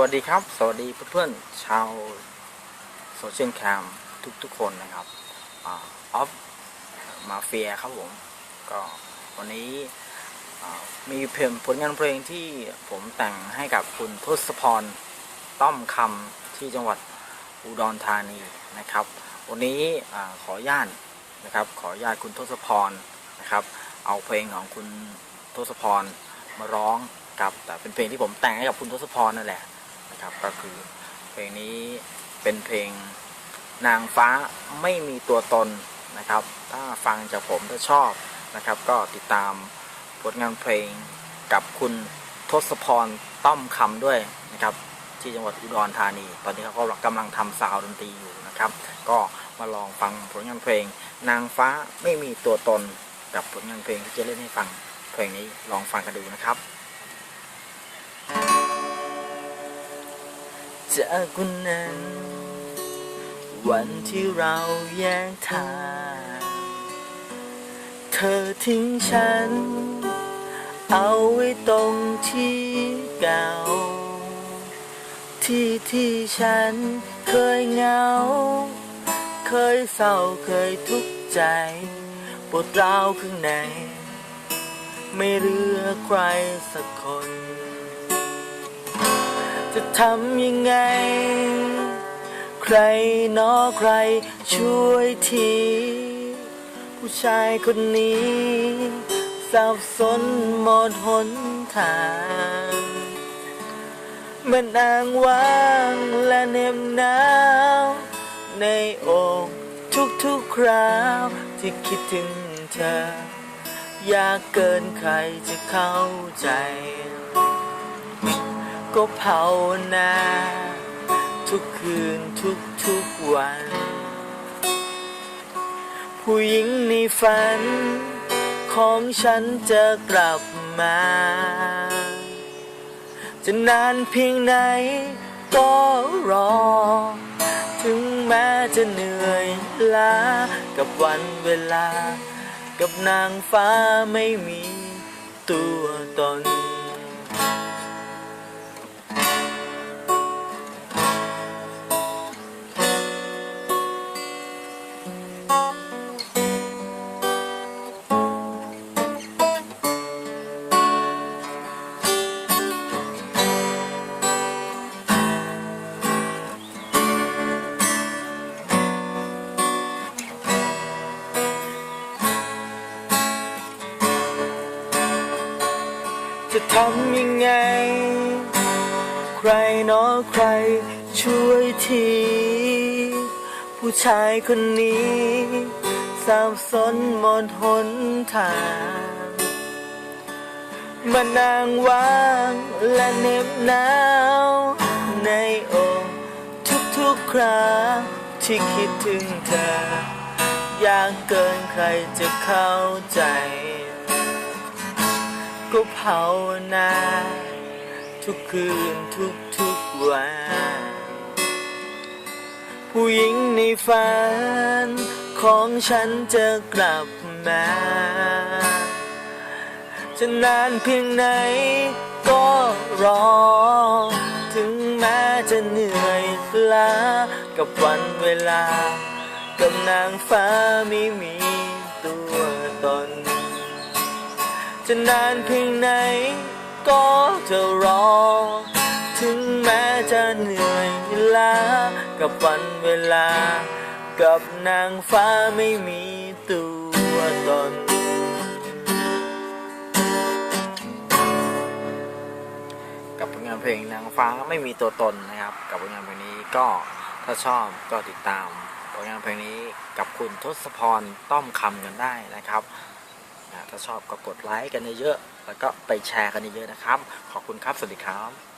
วัสดีครับ สวัสดีเพื่อนๆชาวโซเชียลแคมทุกทุกๆคนนะครับออฟมาเฟียครับผมก็วันนี้มีเพลงผลงานเพลงที่ผมแต่งให้กับคุณทศพรต้อมคำที่จังหวัดอุดรธานีนะครับ วันนี้อขออนุญาตนะครับ ขออนุญาตคุณทศพรนะครับ เอาเพลงของคุณทศพรมาร้องกับแต่เป็นเพลงที่ผมแต่งให้กับคุณทศพรนั่นแหละ นะครับก็คือเพลงนี้เป็นเพลงนางฟ้าไม่มีตัวตนนะครับ ถ้าฟังจากผมถ้าชอบนะครับ ก็ติดตามผลงานเพลงกับคุณทศพรต้อมคำด้วยนะครับ ที่จังหวัดอุดรธานี ตอนนี้เขากำลังทำซาวด์ดนตรีอยู่นะครับ ก็มาลองฟังผลงานเพลง นางฟ้าไม่มีตัวตนกับผลงานเพลงที่จะเล่นให้ฟังเพลงนี้ลองฟังกันดูนะครับ จากวันนั้น วันที่เราแยกทาง เธอทิ้งฉัน เอาไว้ตรงที่เก่า ที่ที่ฉันเคยเหงา เคยเศร้าเคยทุกข์ใจปวดร้าวข้างใน ไม่เหลือใครสักคน จะทำยังไง ใครหนอใครช่วยที ผู้ชายคนนี้สับสนหมดหนทาง มันอ้างว้างและเหน็บหนาวในอกทุกๆคราวที่คิดถึงเธอ อยากเกินใครจะเข้าใจ ก็ภาวนา ทุกคืนทุกๆวัน ผู้หญิงในฝัน ของฉันจะกลับมา จะนานเพียงไหนก็รอ ถึงแม้จะเหนื่อยล้า กับวันเวลา กับนางฟ้าไม่มีตัวตน จะทำยังไง ใครหนอใครช่วยที ผู้ชายคนนี้สับสนหมดหนทางมันางว่างและเหน็บหนาวในอกทุกๆคราที่คิดถึงเธออยากเกินใครจะเข้าใจ ก็ภาวนา ทุกคืนทุกทุกวัน ผู้หญิงในฝัน ของฉันจะกลับมา จะนานเพียงไหนก็รอ ถึงแม้จะเหนื่อยล้ากับวันเวลา กับนางฟ้าไม่มีตัวตน จะนานเพียงไหน ก็จะรอ ถึงแม้จะเหนื่อยล้ากับวันเวลา กับนางฟ้าไม่มีตัวตน กับผลงานเพลงนางฟ้าไม่มีตัวตนนะครับ กับผลงานเพลงนี้ก็ถ้าชอบก็ติดตามผลงานเพลงนี้กับคุณทศพรต้อมคำกันได้นะครับ ถ้าชอบก็กดไลค์กันเยอะๆแล้วก็ไปแชร์กันเยอะๆนะครับ ขอบคุณครับ สวัสดีครับ